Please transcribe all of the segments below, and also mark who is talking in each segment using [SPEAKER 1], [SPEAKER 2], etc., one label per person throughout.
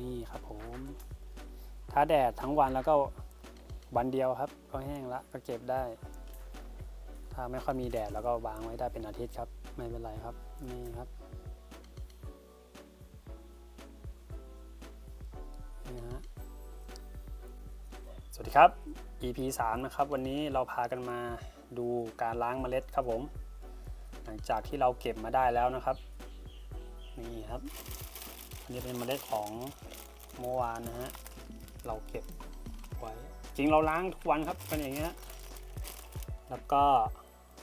[SPEAKER 1] นี่ครับผมถ้าแดดทั้งวันแล้วก็วันเดียวครับ ก็แห้งละก็เก็บได้ ถ้าไม่ค่อยมีแดดแล้วก็วางไว้ได้เป็นอาทิตย์ครับ ไม่เป็นไรครับนี่ครับนี่นะฮะสวัสดีครับ EP 3นะครับ วันนี้เราพากันมาดูการล้างเมล็ดครับผม หลังจากที่เราเก็บมาได้แล้วนะครับ นี่ครับ นนี้เป็นเมล็ดของเมื่อวานนะฮะ เราเก็บไว้ จริงเราล้างทุกวันครับเป็นอย่างเงี้ย แล้วก็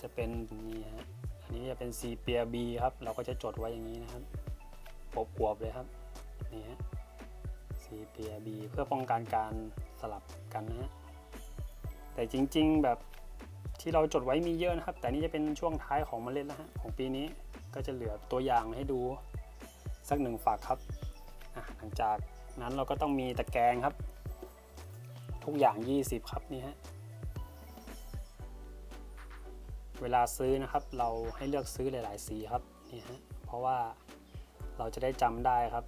[SPEAKER 1] จะเป็นนี่ฮะ อันนี้จะเป็นซีเปียบีครับ เราก็จะจดไว้อย่างนี้นะครับปบวบๆเลยครับ นี่ฮะซีเปียบีเพื่อป้องกันการสลับกันนะฮะ แต่จริง ๆแบบที่เราจดไว้มีเยอะนะครับ แต่นี่จะเป็นช่วงท้ายของเมล็ดแล้วฮะของปีนี้ก็จะเหลือตัวอย่างให้ดูสักหนึ่งฝักครับ หลังจากนั้นเราก็ต้องมีตะแกรงครับ ทุกอย่าง 20 ครับนี่ฮะเวลาซื้อนะครับ เราให้เลือกซื้อหลาย ๆ สีครับนี่ฮะเพราะว่าเราจะได้จำได้ครับ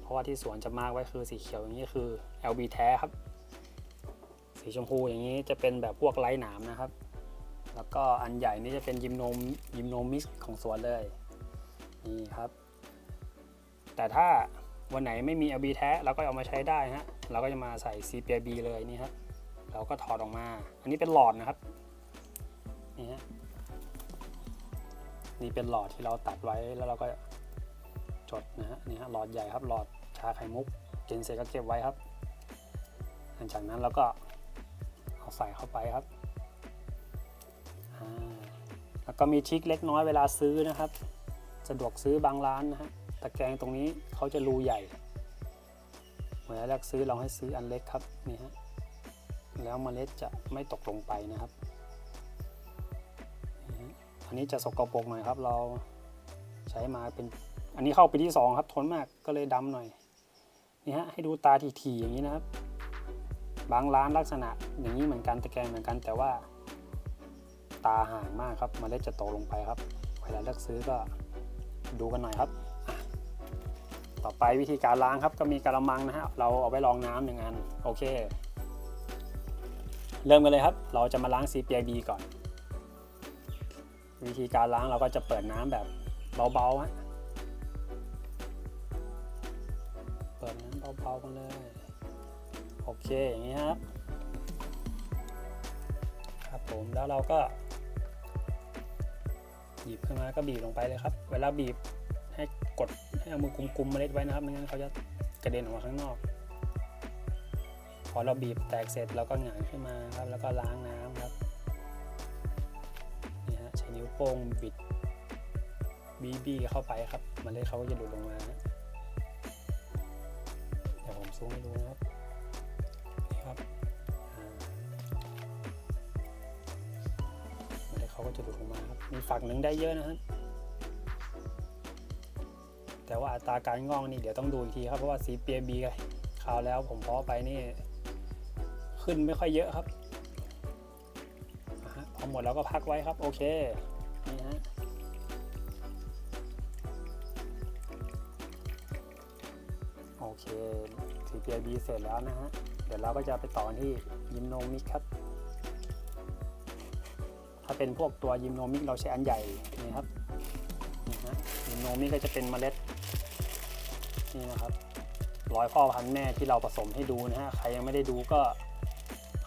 [SPEAKER 1] เพราะว่าที่สวนจะมากไว้คือสีเขียวอย่างนี้คือ LB แท้ครับ สีชมพูอย่างนี้จะเป็นแบบพวกไร้หนามนะครับ แล้วก็อันใหญ่นี่จะเป็นยิมโนมยิมโนมิกของสวนเลยนี่ครับ แต่ถ้า วันไหนไม่มี LB แท้เราก็เอามาใช้ได้ฮะเราก็จะมาใส่ CPB เลยนี่ครับเราก็ถอดออกมา อันนี้เป็นหลอดนะครับนี่ฮะนี่เป็นหลอดที่เราตัดไว้แล้วเราก็จดนะฮะนี่ฮะหลอดใหญ่ครับหลอดชาไข่มุกกินเสร็จก็เก็บไว้ครับ หลังจากนั้นเราก็เอาใส่เข้าไปครับแล้วก็มีทริคเล็กน้อยเวลาซื้อนะครับ สะดวกซื้อบางร้านนะฮะ ตะแกรงตรงนี้เขาจะรูใหญ่เวลาแรกซื้อเราให้ซื้ออันเล็กครับนี่ฮะแล้วเมล็ดจะไม่ตกลงไปนะครับ อันนี้จะสกปรกหน่อยครับ เราใช้มาเป็นอันนี้เข้าปีที่สองครับทนมากก็เลยดำหน่อยนี่ฮะให้ดูตาทีๆอย่างนี้นะครับ บางร้านลักษณะอย่างนี้เหมือนกันตะแกรงเหมือนกัน แต่ว่า ตาห่างมากครับเมล็ดจะตกลงไปครับเวลาเลือกซื้อก็ดูกันหน่อยครับ ต่อไปวิธีการล้างครับก็มีกระมังนะฮะเราเอาไว้รองน้ำหนึ่งอันโอเค เริ่มกันเลยครับ เราจะมาล้าง CPIB ก่อน วิธีการล้างเราก็จะเปิดน้ำแบบเบาๆฮะเปิดน้ำเบาๆกันเลยโอเคอย่างนี้ครับครับผมแล้วเราก็หยิบขึ้นมาก็บีบลงไปเลยครับ เวลาบีบให้กด ให้เอามือกุมๆเมล็ดไว้นะครับไม่งั้นเขาจะกระเด็นออกมาข้างนอก พอเราบีบแตกเสร็จเราก็หงายขึ้นมาครับ แล้วก็ล้างน้ำครับนี่ฮะใช้นิ้วโป้งบิดบีบีเข้าไปครับเมล็ดเขาก็จะหลุดลงมาเดี๋ยวผมซูมให้ดูนะครับนี่ครับอ่าเมล็ดเขาก็จะหลุดออกมาครับมีฝักหนึ่งได้เยอะนะครับ แต่ว่าอัตราการงอกนี่เดี๋ยวต้องดูอีกทีครับเพราะว่าสีเปียบีคราวแล้วผมเพาะไปนี่ ขึ้นไม่ค่อยเยอะครับอ่าฮะพอหมดแล้วก็พักไว้ครับ โอเคนี่ฮะโอเค CPIB เสร็จแล้วนะฮะเดี๋ยวเราก็จะไปต่อที่ยิมโนมิกครับ ถ้าเป็นพวกตัวยิมโนมิกเราใช้อันใหญ่นี่ครับนี่ฮะยิมโนมิกก็จะเป็นเมล็ด นี่นะครับร้อยพ่อพันแม่ที่เราผสมให้ดูนะฮะใครยังไม่ได้ดูก็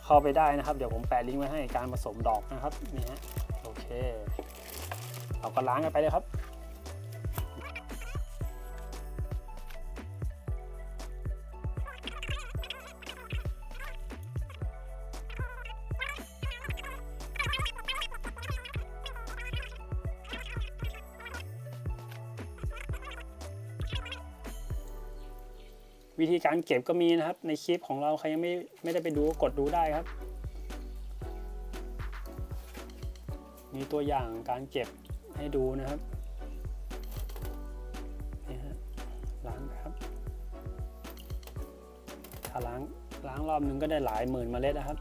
[SPEAKER 1] เข้าไปได้นะครับ เดี๋ยวผมแปะลิงก์ไว้ให้การผสมดอกนะครับนี่ฮะโอเค เราก็ล้างกันไปเลยครับ วิธีการเก็บก็มีนะครับ ในคลิปของเราใครยังไม่ไม่ได้ไปดูก็กดดูได้ครับ มีตัวอย่างการเก็บให้ดูนะครับนี่ฮะล้างครับ ถ้าล้างล้างรอบนึงก็ได้หลายหมื่นเมล็ดนะครับ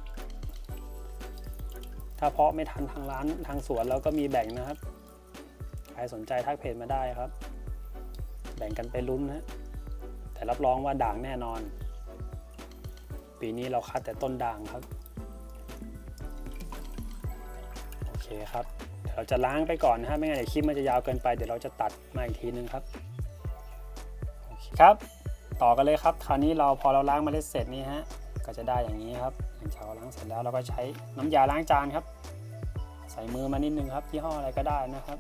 [SPEAKER 1] ถ้าเพาะไม่ทันทางร้านทางสวนเราก็มีแบ่งนะครับ ใครสนใจทักเพจมาได้ครับ แบ่งกันไปลุ้นนะฮะ แต่รับรองว่าด่างแน่นอน ปีนี้เราคัดแต่ต้นด่างครับ โอเคครับเดี๋ยวเราจะล้างไปก่อนนะฮะไม่งั้นเดี๋ยวคลิปมันจะยาวเกินไป เดี๋ยวเราจะตัดมาอีกทีนึงครับโอเคครับ ต่อกันเลยครับ คราวนี้เราพอเราล้างเมล็ดเสร็จนี่ฮะก็จะได้อย่างนี้ครับหลังจากเราล้างเสร็จแล้วเราก็ใช้น้ำยาล้างจานครับ ใส่มือมานิดนึงครับยี่ห้ออะไรก็ได้นะครับ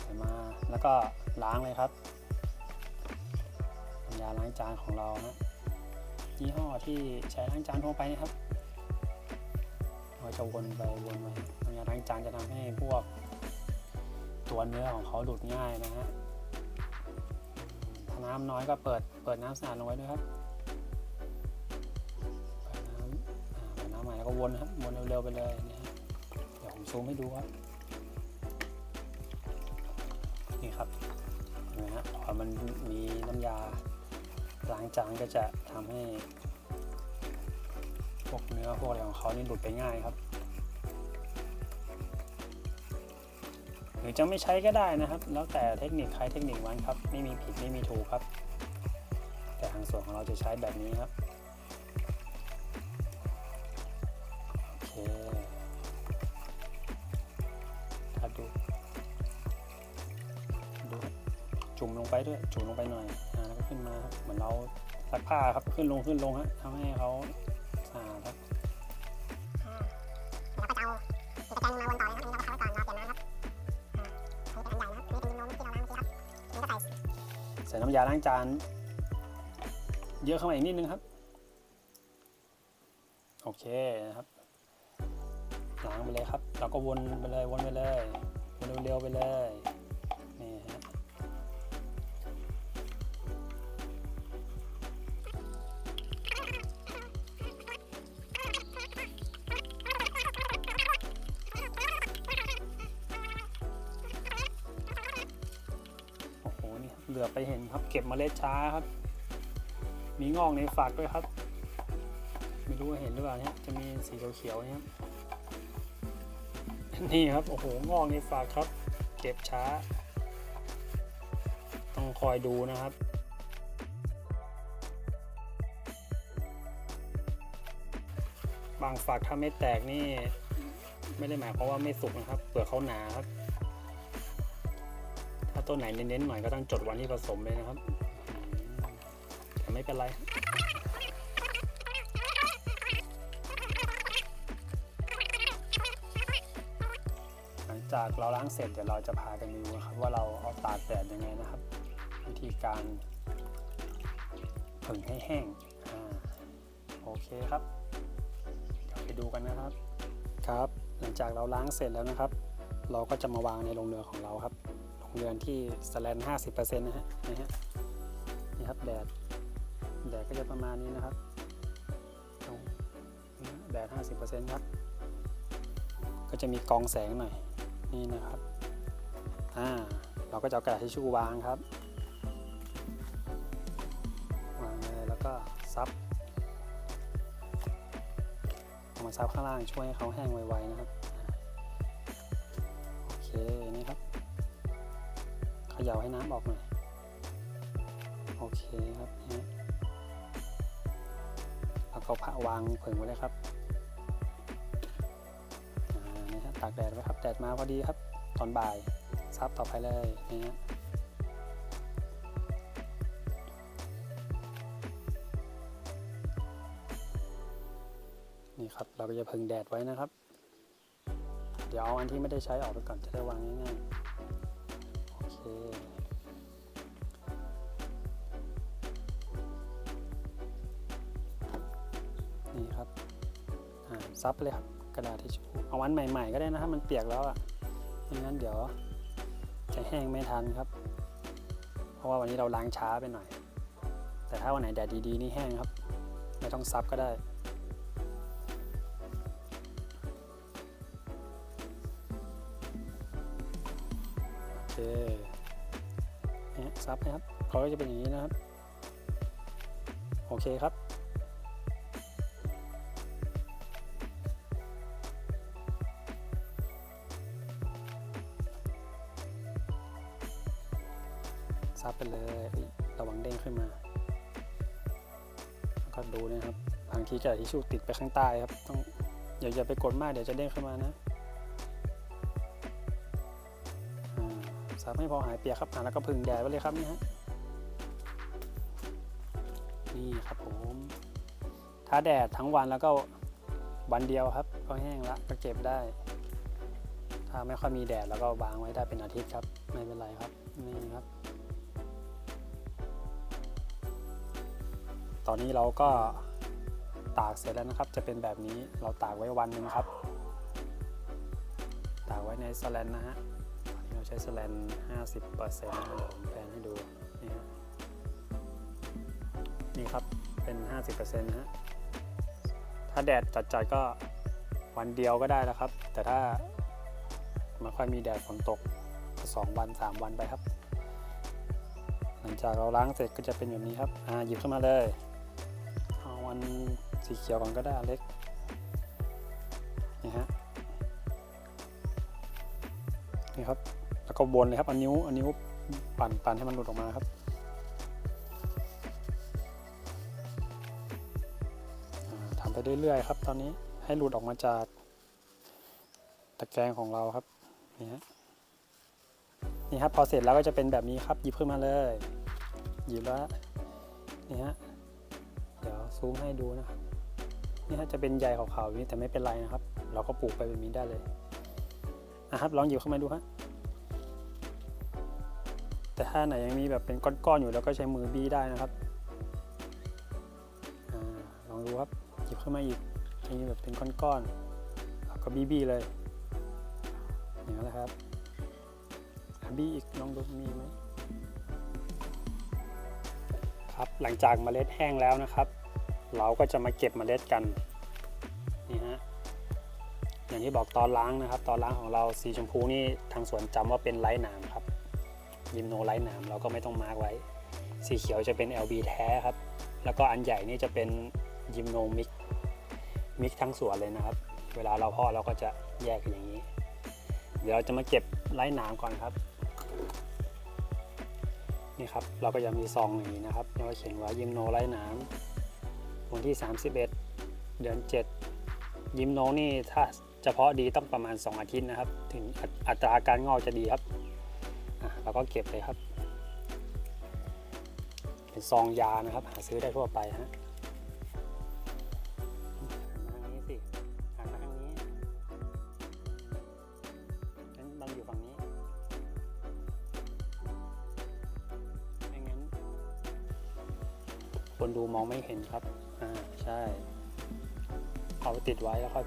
[SPEAKER 1] ใส่มาแล้วก็ล้างเลยครับ ยาล้างจานของเรานะยี่ห้อที่ใช้ล้างจานทั่วไปนะครับเราจะวนไปวนมาน้ำยาล้างจานจะทำให้พวกตัวเนื้อของเขาดูดง่ายนะฮะถ้าน้ำน้อยก็เปิดเปิดน้ำสะอาดลงไว้ด้วยครับเปิดน้ำเปิดน้ำใหม่แล้วก็วนครับวนเร็วๆไปเลยนะฮะเดี๋ยวผมซูมให้ดูครับนี่ครับเห็นไหมฮะพอมันมีน้ำยา ล้างจานก็จะทำให้พวกเนื้อพวกอะไรของเขานี่หลุดไปง่ายครับ หรือจะไม่ใช้ก็ได้นะครับ แล้วแต่เทคนิคใครเทคนิคมันครับ ไม่มีผิดไม่มีถูกครับ แต่ทางส่วนของเราจะใช้แบบนี้ครับโอเคถ้าดูดูจุ่มลงไปด้วยจุ่มลงไปหน่อย ขึ้นมาเหมือนเราซักผ้าครับขึ้นลงขึ้นลงฮะทำให้เขาสะอาดครับ
[SPEAKER 2] เราก็จะเอาตะแกรงมาวนต่อเลยครับอันนี้เราก็เข้าไว้ก่อนรอเปลี่ยนน้ำครับอ่าเป็นอันใหญ่นะครับนนี้เป็นนมที่เราล้างครับอันนี้ก็ใส่
[SPEAKER 1] ใส่น้ำยาล้างจานเยอะเข้ามาอีกนิดนึงครับ โอเคนะครับล้างไปเลยครับ เราก็วนไปเลยวนไปเลยวนเร็วๆไปเลย เหลือไปเห็นครับ เก็บเมล็ดช้าครับ มีงอกในฝักด้วยครับ ไม่รู้ว่าเห็นหรือเปล่าเนี่ยจะมีสีเขียวๆเนี่ยครับนี่ครับโอ้โหงอกในฝักครับ เก็บช้า ต้องคอยดูนะครับบางฝักถ้าไม่แตกนี่ ไม่ได้หมายความว่าไม่สุกนะครับ เปลือกเขาหนาครับถ้า ต้นไหนเน้นๆหน่อยก็ต้องจดวันที่ผสมเลยนะครับอืมแต่ไม่เป็นไรหลังจากเราล้างเสร็จเดี๋ยวเราจะพากันดูนะครับ ว่าเราเอาตากแดดยังไงนะครับ วิธีการผึ่งให้แห้งอ่าโอเคครับเดี๋ยวไปดูกันนะครับครับ หลังจากเราล้างเสร็จแล้วนะครับ เราก็จะมาวางในโรงเรือนของเราครับโรง เรือนที่สแลน50%นะฮะนะฮะนี่ครับแดดแดดก็จะประมาณนี้นะครับตรงแดด50%ครับ ก็จะมีกองแสงหน่อยนี่นะครับอ่าเราก็จะเอากระดาษทิชชู่วางครับวางเลยแล้วก็ซับเอามาซับข้างล่างช่วยให้เขาแห้งไวๆนะครับ ย่าให้น้ำออกหน่อยโอเคครับนี่แล้วก็ผ้าวางผึ่งไว้เลยครับนี่ครับตากแดดไว้ครับแดดมาพอดีครับ ตอนบ่ายซับต่อไปเลยนี่ฮะนี่ครับเราก็จะพึ่งแดดไว้นะครับ เดี๋ยวเอาอันที่ไม่ได้ใช้ออกไปก่อนจะได้วางง่ายๆ คนี่ครับซับเลยครับกระดาษทิชชู่เอาวันใหม่ ๆ ก็ได้นะครับมันเปียกแล้วอะไม่งั้นเดี๋ยวจะแห้งไม่ทันครับ เพราะว่าวันนี้เราล้างช้าไปหน่อย แต่ถ้าวันไหนแดดดีๆนี่แห้งครับ ไม่ต้องซับก็ได้ ซับนะครับเขาก็จะเป็นอย่างนี้นะครับ โอเคครับ ซับไปเลยระวังเด้งขึ้นมาอยๆดูนะครับบางทีกระดาษทิชชู่ติดไปข้างใต้ครับ ต้องอย่าอย่าไปกดมากเดี๋ยวจะเด้งขึ้นมานะาซับให้พอหายเปียกครับอ่าแล้วก็พึ่งแดดไว้เลยครับนี่ฮะนี่ครับผมถ้าแดดทั้งวันแล้วก็วันเดียวครับ ก็แห้งละก็เก็บได้ ถ้าไม่ค่อยมีแดดแล้วก็วางไว้ได้เป็นอาทิตย์ครับ ไม่เป็นไรครับนี่ครับ ตอนนี้เราก็ตากเสร็จแล้วนะครับ จะเป็นแบบนี้เราตากไว้วันหนึ่งครับ ตากไว้ในสแลนนะฮะ เราใช้สแลน50เปอร์เซ็นต์ผมแปลนให้ดูนี่ฮะนี่ครับเป็น 50เปอร์เซ็นต์นะฮะถ้าแดดจัดๆก็วันเดียวก็ได้แล้วครับ แต่ถ้าไม่ค่อยมีแดดฝนตกก็สองวันสามวันไปครับ หลังจากเราล้างเสร็จก็จะเป็นแบบนี้ครับอ่าหยิบขึ้นมาเลยเอาวันสีเขียวก่อนก็ได้เล็กนี่ฮะนี่ครับ ก็วนเลยครับเอานิ้วเอานิ้วปั่นปั่นให้มันหลุดออกมาครับ ทำไปเรื่อยๆครับ ตอนนี้ให้หลุดออกมาจากตะแกรงของเราครับ นี่ฮะนี่ครับพอเสร็จแล้วก็จะเป็นแบบนี้ครับ หยิบขึ้นมาเลย หยิบแล้วนี่ฮะเดี๋ยวซูมให้ดูนะครับนี่ฮะจะเป็นใยขาวๆนี้แต่ไม่เป็นไรนะครับ เราก็ปลูกไปแบบนี้ได้เลยนะครับลองหยิบเข้ามาดูฮะ แต่ถ้าไหนยังมีแบบเป็นก้อนๆอยู่แล้วก็ใช้มือบี้ได้นะครับอลองดูครับหยิบเข้ามาอีกยังมีแบบเป็นก้อนๆแล้วก็บี้ๆเลยอย่างนั้นแหละครับบี้อีกลองดูมีไหมครับหลังจากเมล็ดแห้งแล้วนะครับ เราก็จะมาเก็บเมล็ดกันนี่ฮะอย่างที่บอกตอนล้างนะครับ ตอนล้างของเราสีชมพูนี่ทางสวนจำว่าเป็นไร้หนา ยิมโนไร้หนามเราก็ไม่ต้องมาร์กไว้ สีเขียวจะเป็น LB แท้ครับ แล้วก็อันใหญ่นี่จะเป็นยิมโนมิกมิกทั้งสวนเลยนะครับ เวลาเราเพาะเราก็จะแยกกันอย่างนี้ เดี๋ยวเราจะมาเก็บไร้หนามก่อนครับนี่ครับเราก็ยังมีซองอย่างนี้นะครับยังเขียนว่ายิมโนไร้หน้ำวันที่ 31 เดือน 7 ยิมโนนี่ถ้าเฉพาะดีต้องประมาณ 2 อาทิตย์นะครับ ถึงออัตราการงอกจะดีครับ อะเราก็เก็บเลยครับ เป็นซองยานะครับ หาซื้อได้ทั่วไปฮะทางนี้สิหันมาทางนี้งั้นมันอยู่ฝั่งนี้ไม่งั้นคนดูมองไม่เห็นครับ อ่า ใช่ เอาติดไว้แล้วค่อย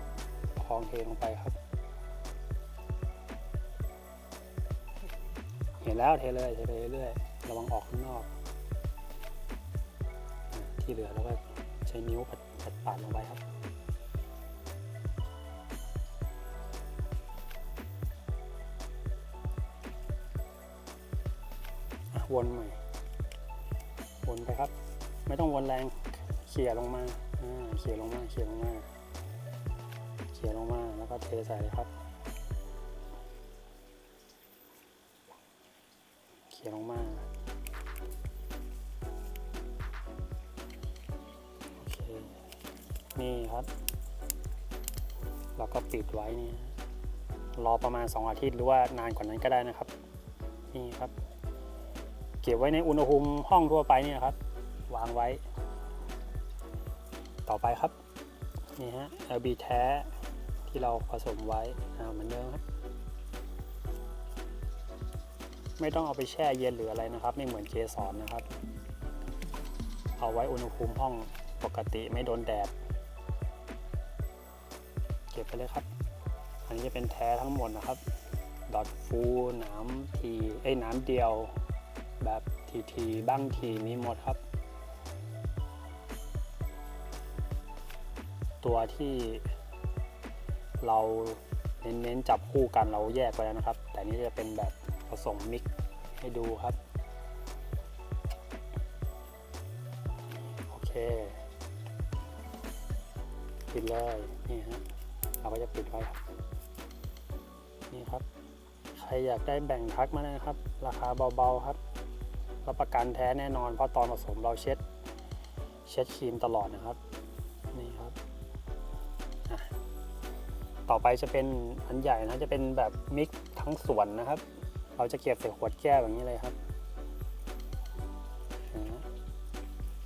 [SPEAKER 1] พองเทลงไปครับ็นแล้วเทเลยเทไปเรื่อยๆระวังออกข้างนอก ที่เหลือแล้วก็ใช้นิ้วปัดปัดปาดลงไปครับวนใหม่วนไปครับ ไม่ต้องวนแรงเขี่ยลงมาอ่าเขี่ยลงมาเขี่ยลงมาเขี่ยลงมาแล้วก็เทใส่ครับ รอประมาณ 2 อาทิตย์หรือว่านานกว่านั้นก็ได้นะครับ นี่ครับ เก็บไว้ในอุณหภูมิห้องทั่วไปเนี่ยครับ วางไว้ ต่อไปครับ นี่ฮะ LB แท้ที่เราผสมไว้เหมือนเดิมครับไม่ต้องเอาไปแช่เย็นหรืออะไรนะครับ ไม่เหมือนเกสรนะครับ เอาไว้อุณหภูมิห้องปกติไม่โดนแดด เก็บไปเลยครับ นนี้จะเป็นแท้ทั้งหมดนะครับ ดอทฟูหนามทีไอ้หนามเดียว แบบทีทีบ้างทีมีหมดครับ ตัวที่เราเน้นๆจับคู่กันเราแยกไปแล้วนะครับ แต่นี่จะเป็นแบบผสมมิกซ์ให้ดูครับโอเคปิดเลยนี่ฮะเราก็จะปิดไว้ครับ รอยากได้แบ่งทักมานะครับ ราคาเบาๆครับรับประกันแท้แน่นอนเพราะตอนผสมเราเช็ด เช็ดครีมตลอดนะครับนี่ครับต่อไปจะเป็นอันใหญ่นะจะเป็นแบบมิกทั้งส่วนนะครับ เราจะเก็บใส่ขวดแก้วอย่างนี้เลยครับ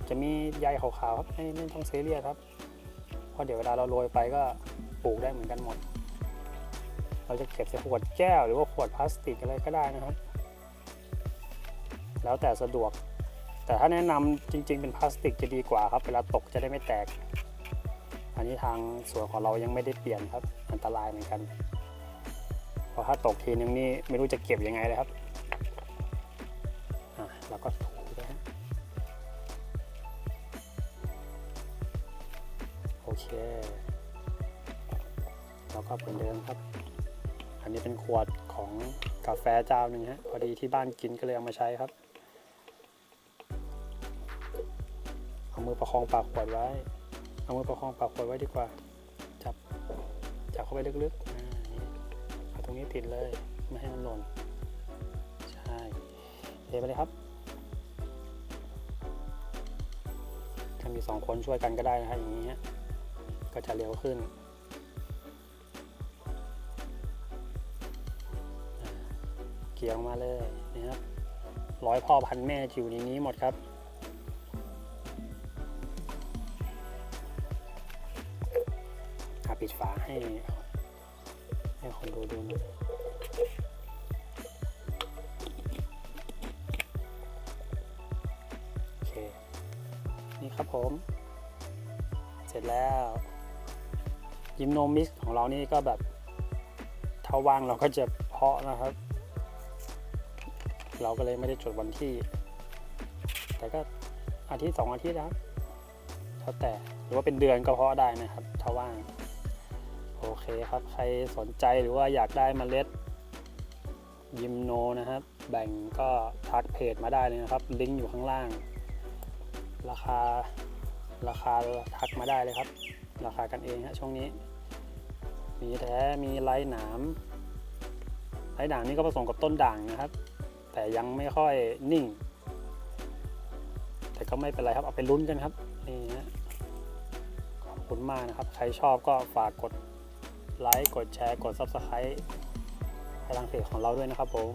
[SPEAKER 1] จะมีใยขาวๆครับไม่ไม่ต้องซีเรียสครับเพราะเดี๋ยวเวลาเราโรยไปก็ปลูกได้เหมือนกันหมด เราจะเก็บใส่ขวดแก้วหรือว่าขวดพลาสติกอะไรก็ได้นะครับ แล้วแต่สะดวก แต่ถ้าแนะนำจริง ๆ เป็นพลาสติกจะดีกว่าครับ เวลาตกจะได้ไม่แตก อันนี้ทางสวนของเรายังไม่ได้เปลี่ยนครับ อันตรายเหมือนกันเพราะถ้าตกทีนึงนี่ไม่รู้จะเก็บยังไงเลยครับอะแล้วก็ถูไปฮะโอเค แล้วก็เหมือนเดิมครับ นนี้เป็นขวดของกาแฟเจ้าหนึ่งฮะพอดีที่บ้านกินก็เลยเอามาใช้ครับ เอามือประคองปากขวดไว้ เอามือประคองปากขวดไว้ดีกว่า จับจับเข้าไปลึกๆเอาตรงนี้ติดเลยไม่ให้มันหล่นใช่เทไปเลยครับถ้ามีสองคนช่วยกันก็ได้นะครับอย่างนี้ฮะก็จะเร็วขึ้น เกี่ยวมาเลยนะครับร้อยพ่อพันแม่จะอยู่ในนี้หมดครับอาปิดฝาให้ให้คนดูดูหน่อยโอเค นี่ครับผม เสร็จแล้ว ยิมโนมิกของเรานี่ก็แบบ ถ้าว่างเราก็จะเพาะนะครับ เราก็เลยไม่ได้จดวันที่ แต่ก็อาทิตย์สองอาทิตย์นะครับแล้วแต่หรือว่าเป็นเดือนก็เพาะได้นะครับถ้าว่างโอเคครับใครสนใจหรือว่าอยากได้มเมล็ดยิมโนนะครับ แบ่งก็ทักเพจมาได้เลยนะครับ ลิงก์อยู่ข้างล่าง ราคาราคาทักมาได้เลยครับ ราคากันเองฮะช่วงนี้ มีแท้มีไร้หนามไร้ด่างนี่ก็ผสมกับต้นด่างนะครับ แต่ยังไม่ค่อยนิ่ง แต่ก็ไม่เป็นไรครับ เอาไปลุ้นกันครับ นี่ฮะขอบคุณมากนะครับ ใครชอบก็ฝากกดไลค์ กดแชร์ กด Subscribe ให้ทางเพจของเราด้วยนะครับผม